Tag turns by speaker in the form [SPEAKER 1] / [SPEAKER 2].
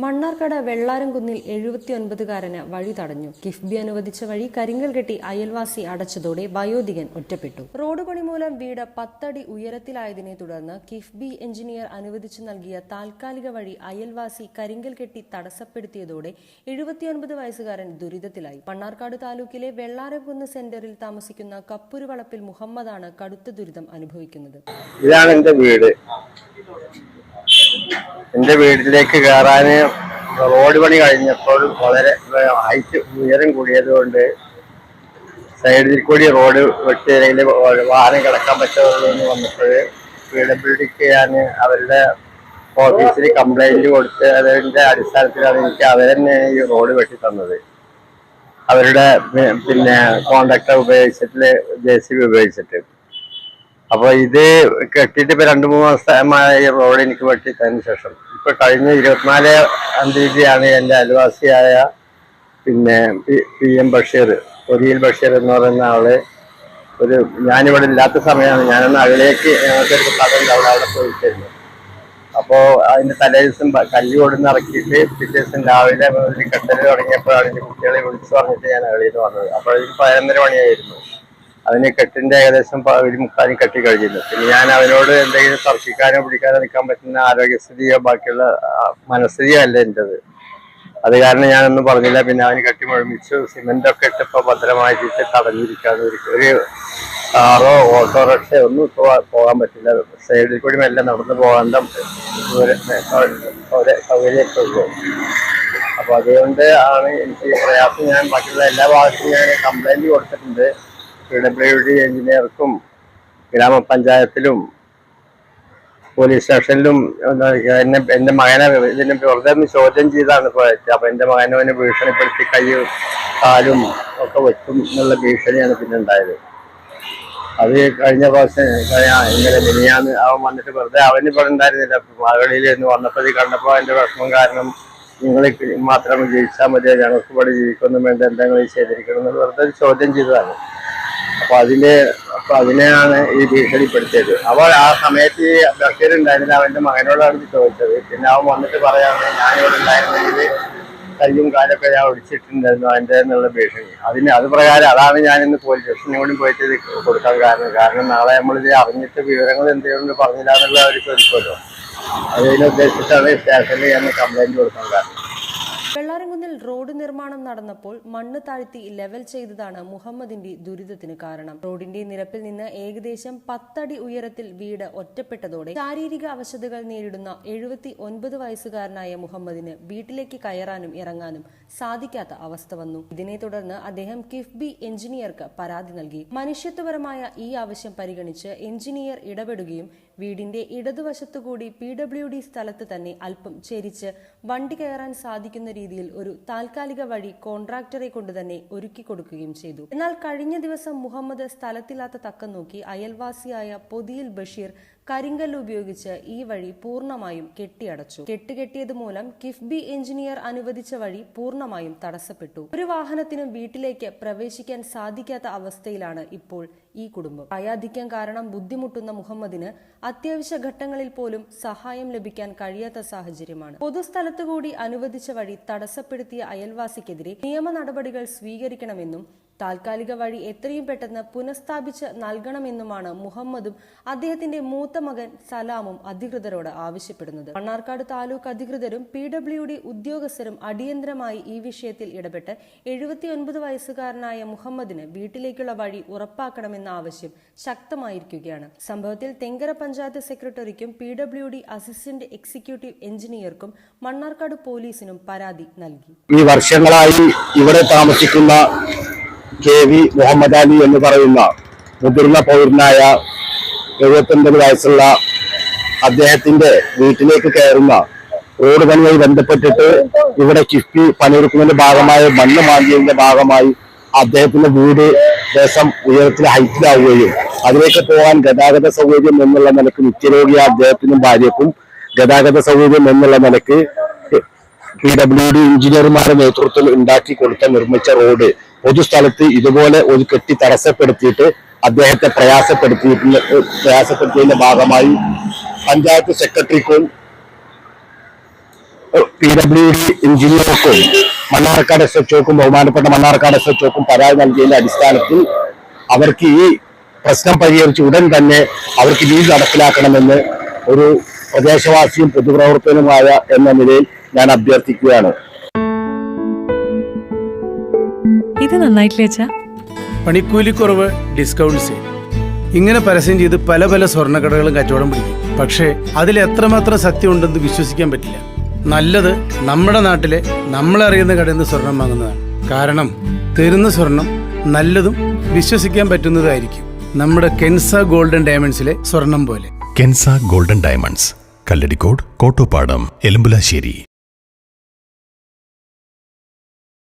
[SPEAKER 1] മണ്ണാർക്കാട് വെള്ളാരംകുന്നിൽ എഴുപത്തിയൊൻപതുകാരന് വഴി തടഞ്ഞു. കിഫ്ബി അനുവദിച്ച വഴി കരിങ്കൽ കെട്ടി അയൽവാസി അടച്ചതോടെ വയോധികൻ ഒറ്റപ്പെട്ടു. റോഡ് പണി മൂലം വീട് പത്തടി ഉയരത്തിലായതിനെ തുടർന്ന് കിഫ്ബി എഞ്ചിനീയർ അനുവദിച്ചു നൽകിയ താൽക്കാലിക വഴി അയൽവാസി കരിങ്കൽ കെട്ടി തടസ്സപ്പെടുത്തിയതോടെ എഴുപത്തിയൊൻപത് വയസ്സുകാരൻ ദുരിതത്തിലായി. മണ്ണാർക്കാട് താലൂക്കിലെ വെള്ളാരംകുന്ന് സെന്ററിൽ താമസിക്കുന്ന കപ്പുരുവളപ്പിൽ മുഹമ്മദാണ് കടുത്ത ദുരിതം അനുഭവിക്കുന്നത്.
[SPEAKER 2] ഇതാണ് വീട്. എന്റെ വീട്ടിലേക്ക് കയറാൻ റോഡ് പണി കഴിഞ്ഞപ്പോൾ വളരെ ഹൈറ്റ് ഉയരം കൂടിയത് കൊണ്ട് സൈഡിൽ കൂടി റോഡ് വെട്ടിയതിൽ വാഹനം കിടക്കാൻ പറ്റുമെന്ന് വന്നപ്പോൾ പി ഞാൻ അവരുടെ ഓഫീസിൽ കംപ്ലൈന്റ് കൊടുത്ത് അതിന്റെ അടിസ്ഥാനത്തിലാണ് എനിക്ക് അവർ തന്നെ ഈ റോഡ് വെട്ടി തന്നത്. അവരുടെ പിന്നെ കോണ്ടാക്ടർ ഉപയോഗിച്ചിട്ട് ജെ സി ബി ഉപയോഗിച്ചിട്ട്. അപ്പൊ ഇത് കെട്ടിയിട്ട് ഇപ്പൊ രണ്ടു മൂന്ന് മാസമായി റോഡ് എനിക്ക് വെട്ടിത്തതിന് ശേഷം. ഇപ്പൊ കഴിഞ്ഞ ഇരുപത്തിനാല് തീയതിയാണ് എന്റെ അയൽവാസിയായ പിന്നെ പി- എം ബഷീർ ഒരിയിൽ ബഷീർ എന്ന് പറയുന്ന ആൾ ഒരു ഞാനിവിടെ ഇല്ലാത്ത സമയമാണ്. ഞാനൊന്ന് അകലേക്ക് ഞങ്ങൾക്കൊരു കടയുണ്ട് അവിടെ അവിടെ പോയിട്ടായിരുന്നു അപ്പോ അതിന്റെ തലേ ദിവസം കല്ല് കൊടുന്ന് ഇറക്കിയിട്ട് പിറ്റേ ദിവസം രാവിലെ ഒരു കെട്ടൽ തുടങ്ങിയപ്പോഴാണ് എന്റെ കുട്ടികളെ വിളിച്ചു പറഞ്ഞിട്ട് ഞാൻ അകളിയിൽ നിന്ന് വന്നത്. അപ്പോൾ ഒരു പതിനൊന്നര മണിയായിരുന്നു. അതിന് കെട്ടിന്റെ ഏകദേശം ഒരു മുക്കാലും കെട്ടി കഴിഞ്ഞിരുന്നു. പിന്നെ ഞാൻ അവനോട് എന്തെങ്കിലും തർക്കിക്കാനോ പിടിക്കാനോ നിൽക്കാൻ പറ്റുന്ന ആരോഗ്യസ്ഥിതിയോ ബാക്കിയുള്ള മനസ്ഥിതിയോ അല്ല എന്റേത്. അത് കാരണം ഞാനൊന്നും പറഞ്ഞില്ല. പിന്നെ അവന് കെട്ടി മുഴമിച്ചു. സിമെന്റ് ഒക്കെ ഇട്ടപ്പോ ഭദ്രമായിട്ട് തടഞ്ഞിരിക്കാതെ ഒരു- ഒരു കാറോ ഓട്ടോറിക്ഷ ഒന്നും ഇപ്പൊ പോകാൻ പറ്റില്ല. സൈഡിൽ കൂടി മെല്ലെ നടന്നു പോകാൻ സൗകര്യമൊക്കെ ഉള്ളൂ. അപ്പൊ അതുകൊണ്ട് ആണ് എനിക്ക് പ്രയാസം. ഞാൻ ബാക്കിയുള്ള എല്ലാ ഭാഗത്തും ഞാൻ കംപ്ലൈന്റ് കൊടുത്തിട്ടുണ്ട്. പി ഡബ്ല്യു ഡി എഞ്ചിനീയർക്കും ഗ്രാമപഞ്ചായത്തിലും പോലീസ് സ്റ്റേഷനിലും എന്നെ എന്റെ മകനെ ഇതിന് വെറുതെ ചോദ്യം ചെയ്താണ് പോയത് അപ്പൊ എന്റെ മകനെ അവനെ ഭീഷണിപ്പെടുത്തി കൈ കാലും ഒക്കെ വെക്കും എന്നുള്ള ഭീഷണിയാണ് പിന്നെ ഉണ്ടായത്. അത് കഴിഞ്ഞ പ്രാവശ്യം ഇങ്ങനെ മിനിയാന്ന് അവൻ വന്നിട്ട് വെറുതെ അവന് ഇവിടെ ഉണ്ടായിരുന്നില്ല. മകളിൽ വന്നപ്പോൾ കണ്ടപ്പോൾ എന്റെ വിഷമം കാരണം നിങ്ങൾ മാത്രം ജീവിച്ചാൽ മതിയോ? ഞങ്ങൾക്ക് ഇവിടെ ജീവിക്കൊന്നും വേണ്ട എന്തെങ്കിലും ചെയ്തിരിക്കണം എന്ന് വെറുതെ ചോദ്യം ചെയ്തതാണ്. അപ്പൊ അതിന്റെ അപ്പൊ അതിനെയാണ് ഈ ഭീഷണിപ്പെടുത്തിയത്. അപ്പോൾ ആ സമയത്ത് ഈ ബഷീർ ഉണ്ടായിരുന്നില്ല അവന്റെ മകനോടാണ് ചോദിച്ചത്. പിന്നെ അവൻ വന്നിട്ട് പറയാണ് ഞാനിവിടെ ഉണ്ടായിരുന്നെങ്കിൽ കയ്യും കാലൊക്കെ ഞാൻ ഒടിച്ചിട്ടുണ്ടായിരുന്നു അതിന്റെ എന്നുള്ള ഭീഷണി. അതിന് അത് പ്രകാരം അതാണ് ഞാൻ ഇന്ന് പോലീസ് സ്റ്റേഷനും കൂടി പോയിട്ട് കൊടുക്കാൻ കാരണം. കാരണം നാളെ നമ്മളിത് അറിഞ്ഞിട്ട് വിവരങ്ങൾ എന്തെങ്കിലും പറഞ്ഞില്ല എന്നുള്ള അവർ ചോദിക്കുമല്ലോ അതിനുദ്ദേശിച്ചിട്ടാണ് സ്റ്റേഷനിൽ ഞാൻ കംപ്ലൈന്റ് കൊടുക്കാൻ കാരണം.
[SPEAKER 1] വെള്ളാരംകുന്നിൽ റോഡ് നിർമ്മാണം നടന്നപ്പോൾ മണ്ണ് താഴ്ത്തി ലെവൽ ചെയ്തതാണ് മുഹമ്മദിന്റെ ദുരിതത്തിന് കാരണം. റോഡിന്റെ നിരപ്പിൽ നിന്ന് ഏകദേശം പത്തടി ഉയരത്തിൽ വീട് ഒറ്റപ്പെട്ടതോടെ ശാരീരിക അവശതകൾ നേരിടുന്ന എഴുപത്തി ഒൻപത് വയസ്സുകാരനായ മുഹമ്മദിന് വീട്ടിലേക്ക് കയറാനും ഇറങ്ങാനും സാധിക്കാത്ത അവസ്ഥ വന്നു. ഇതിനെ തുടർന്ന് അദ്ദേഹം കിഫ്ബി എഞ്ചിനീയർക്ക് പരാതി നൽകി. മനുഷ്യത്വപരമായ ഈ ആവശ്യം പരിഗണിച്ച് എഞ്ചിനീയർ ഇടപെടുകയും വീടിന്റെ ഇടതുവശത്തുകൂടി പി ഡബ്ല്യു ഡി സ്ഥലത്ത് തന്നെ അല്പം ചെരിച്ച് വണ്ടി കയറാൻ സാധിക്കുന്ന രീതിയിൽ ഒരു താൽക്കാലിക വഴി കോൺട്രാക്ടറെ കൊണ്ട് തന്നെ ഒരുക്കി കൊടുക്കുകയും ചെയ്തു. എന്നാൽ കഴിഞ്ഞ ദിവസം മുഹമ്മദ് സ്ഥലത്തില്ലാത്ത തക്കം നോക്കി അയൽവാസിയായ പൊതിയിൽ ബഷീർ കരിങ്കല്ല് ഉപയോഗിച്ച് ഈ വഴി പൂർണമായും കെട്ടിയടച്ചു. കെട്ടുകെട്ടിയത് മൂലം കിഫ്ബി എഞ്ചിനീയർ അനുവദിച്ച വഴി പൂർണമായും തടസ്സപ്പെട്ടു. ഒരു വാഹനത്തിനും വീട്ടിലേക്ക് പ്രവേശിക്കാൻ സാധിക്കാത്ത അവസ്ഥയിലാണ് ഇപ്പോൾ ഈ കുടുംബം. പ്രായാധിക്യം കാരണം ബുദ്ധിമുട്ടുന്ന മുഹമ്മദിന് അത്യാവശ്യ ഘട്ടങ്ങളിൽ പോലും സഹായം ലഭിക്കാൻ കഴിയാത്ത സാഹചര്യമാണ്. പൊതുസ്ഥലത്ത് കൂടി അനുവദിച്ച വഴി തടസ്സപ്പെടുത്തിയ അയൽവാസിക്കെതിരെ നിയമ നടപടികൾ സ്വീകരിക്കണമെന്നും താൽക്കാലിക വഴി എത്രയും പെട്ടെന്ന് പുനഃസ്ഥാപിച്ച് നൽകണമെന്നുമാണ് മുഹമ്മദും അദ്ദേഹത്തിന്റെ മൂത്ത മകൻ സലാമും അധികൃതരോട് ആവശ്യപ്പെടുന്നത്. മണ്ണാർക്കാട് താലൂക്ക് അധികൃതരും പി ഡബ്ല്യു ഡി ഉദ്യോഗസ്ഥരും അടിയന്തരമായി ഈ വിഷയത്തിൽ ഇടപെട്ട് എഴുപത്തിയൊൻപത് വയസ്സുകാരനായ മുഹമ്മദിന് വീട്ടിലേക്കുള്ള വഴി ഉറപ്പാക്കണമെന്ന ആവശ്യം ശക്തമായിരിക്കുകയാണ്. സംഭവത്തിൽ Thenkara panchayat സെക്രട്ടറിക്കും P W D assistant executive എഞ്ചിനീയർക്കും Mannarkkad പോലീസിനും പരാതി നൽകി.
[SPEAKER 3] ഈ വർഷങ്ങളായി ഇവിടെ താമസിക്കുന്ന കെ വി മുഹമ്മദ് അലി എന്ന് പറയുന്ന മുതിർന്ന പൗരനായ എഴുപത്തൊൻപത് വയസ്സുള്ള അദ്ദേഹത്തിന്റെ വീട്ടിലേക്ക് കയറുന്ന റോഡ് പണിയുമായി ബന്ധപ്പെട്ടിട്ട് ഇവിടെ കിഫ്ബി പണിയെടുക്കുന്നതിന്റെ ഭാഗമായ മണ്ണ് മാന്തിയതിന്റെ ഭാഗമായി അദ്ദേഹത്തിന്റെ വീട് ദേശം ഉയരത്തിൽ ഹൈറ്റിലാവുകയും അതിലേക്ക് പോകാൻ ഗതാഗത സൗകര്യം എന്നുള്ള നിലയ്ക്ക് നിത്യരോഗിയ അദ്ദേഹത്തിനും ഭാര്യക്കും ഗതാഗത സൗകര്യം എന്നുള്ള നിലയ്ക്ക് പി ഡബ്ല്യു ഡി എഞ്ചിനീയർമാരുടെ നേതൃത്വത്തിൽ ഉണ്ടാക്കി കൊടുത്ത നിർമ്മിച്ച റോഡ് പൊതുസ്ഥലത്ത് ഇതുപോലെ ഒരു കെട്ടി തടസ്സപ്പെടുത്തിയിട്ട് അദ്ദേഹത്തെ പ്രയാസപ്പെടുത്തിയിട്ടുള്ള പ്രയാസപ്പെടുത്തിയതിന്റെ ഭാഗമായി പഞ്ചായത്ത് സെക്രട്ടറിക്കും പി ഡബ്ല്യു ഡി എഞ്ചിനീയർക്കും മണ്ണാർക്കാട് എസ് എച്ച് ബഹുമാനപ്പെട്ട മണ്ണാർക്കാട് എസ് എച്ച് പരാതി നൽകിയതിന്റെ അടിസ്ഥാനത്തിൽ അവർക്ക് ഈ പ്രശ്നം പരിഹരിച്ച് ഉടൻ തന്നെ അവർക്ക് ലീവ് നടപ്പിലാക്കണമെന്ന് ഒരു പ്രദേശവാസിയും പൊതുപ്രവർത്തനവുമായ എന്ന നിലയിൽ ഞാൻ അഭ്യർത്ഥിക്കുകയാണ്.
[SPEAKER 4] ഇത് നന്നായിട്ടില്ല അച്ഛാ?
[SPEAKER 5] പണിക്കൂലിക്കുറവ് ഡിസ്കൗണ്ട് സെയിൽ. ഇങ്ങനെ പരസ്യം ചെയ്ത് പല പല സ്വർണക്കടകളും കച്ചവടം പിടിക്കും. പക്ഷേ അതിൽ എത്രമാത്രം സത്യം ഉണ്ടെന്ന് വിശ്വസിക്കാൻ പറ്റില്ല. നല്ലത് നമ്മുടെ നാട്ടിലെ നമ്മളറിയുന്ന കടയിൽ നിന്ന് സ്വർണം വാങ്ങുന്നതാണ്. കാരണം തരുന്ന സ്വർണം നല്ലതും വിശ്വസിക്കാൻ പറ്റുന്നതായിരിക്കും. നമ്മുടെ കെൻസ ഗോൾഡൻ ഡയമണ്ട്സിലെ സ്വർണം പോലെ.
[SPEAKER 6] Kensa golden diamonds. Kalladikode Kottopadam Elumbulassery.